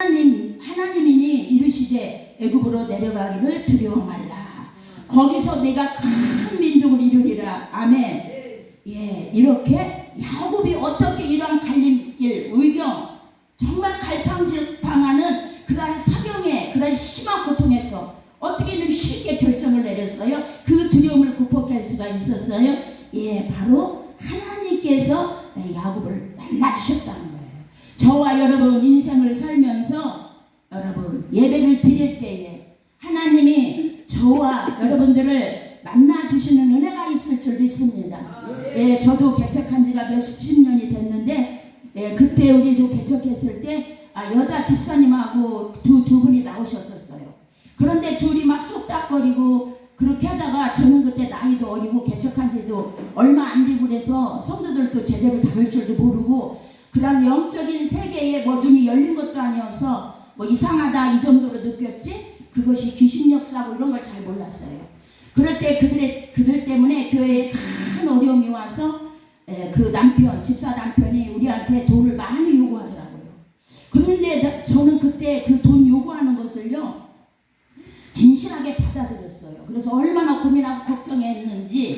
하나님 하나님이니 이르시되 애굽으로 내려가기를 두려워 말라. 거기서 내가 큰 민족을 이루리라. 아멘. 예, 이렇게 야곱이 어떻게 이러한 갈림길 의경 정말 갈팡질팡하는 그러한 사경에 그러한 심한 고통에서 어떻게는 쉽게 결정을 내렸어요. 그 두려움을 극복할 수가 있었어요. 예, 바로 하나님께서 야곱을 만나 주셨다는 거예요. 저와 여러분 인생을 살면서 여러분 예배를 드릴 때에 하나님이 저와 여러분들을 만나 주시는 은혜가 있을 줄 믿습니다. 예, 저도 개척한 지가 몇십 년이 됐는데 예, 그때 우리도 개척했을 때 아, 여자 집사님하고 두, 두 분이 나오셨었어요. 그런데 둘이 막 쏙닥거리고 그렇게 하다가 저는 그때 나이도 어리고 개척한 지도 얼마 안 되고 그래서 성도들도 제대로 다룰 줄도 모르고 그런 영적인 세계에 뭐 눈이 열린 것도 아니어서 뭐 이상하다 이 정도로 느꼈지 그것이 귀신 역사고 이런 걸 잘 몰랐어요. 그럴 때 그들의 그들 때문에 교회에 큰 어려움이 와서 에, 그 남편 집사 남편이 우리한테 돈을 많이 요구하더라고요. 그런데 나- 저는 그때 그 돈 요구하는 것을요 진실하게 받아들였어요. 그래서 얼마나 고민하고 걱정했는지